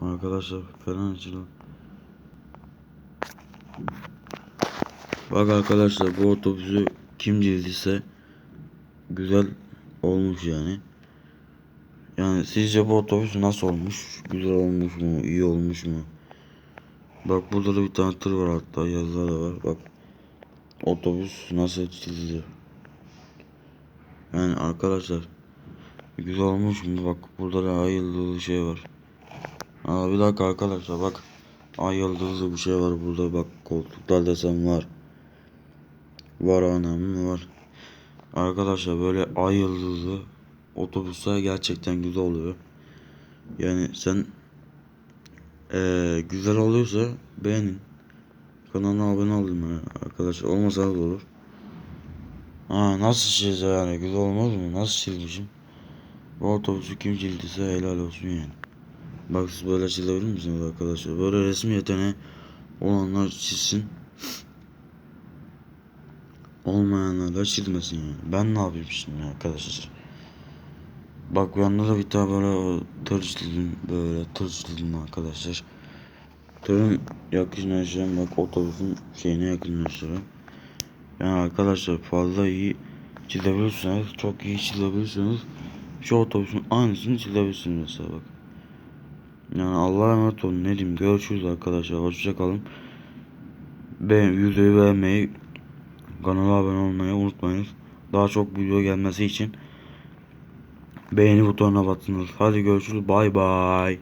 Arkadaşlar falan açıldı. Bak arkadaşlar bu otobüsü kim çizdiyse güzel olmuş yani. Yani sizce bu otobüs nasıl olmuş? Güzel olmuş mu? İyi olmuş mu? Bak burada da bir tane tır var hatta yazılar da var. Bak otobüs nasıl çizildi. Yani arkadaşlar güzel olmuş mu? Bak burada da ay yıldızlı şey var. Aa bir dakika arkadaşlar bak. Ay yıldızlı bir şey var burada bak koltuklar desem var. Var anam var. Arkadaşlar böyle ay yıldızlı otobüsler gerçekten güzel oluyor. Yani sen eee, güzel oluyorsa beğenin. Kanala abone olun ya arkadaşlar. Olmasa da olur. Aa nasıl çiz yani güzel olmaz mı? Nasıl çizmişim? Bu otobüsü kim çizdiyse helal olsun yani. Bak böyle çizebilir misiniz arkadaşlar? Böyle resim yeteneği olanlar çizsin. Olmayanlar da çizmesin yani. Ben ne yapayım şimdi arkadaşlar? Bak yanında da bir tane böyle tır çizdim. Böyle tır çizdim arkadaşlar. Tırın yakınlaşacağım bak otobüsün şeyine yakınlaşacağım. Yani arkadaşlar fazla iyi çizebilirseniz çok iyi çizebilirseniz şu otobüsün aynısını çizebilirsiniz mesela bak. Yani Allah'a emanet olun ne diyeyim görüşürüz arkadaşlar hoşçakalın. Beğen, videoyu beğenmeyi kanala abone olmayı unutmayınız. Daha çok video gelmesi için beğeni butonuna basınız. Hadi görüşürüz bay bay.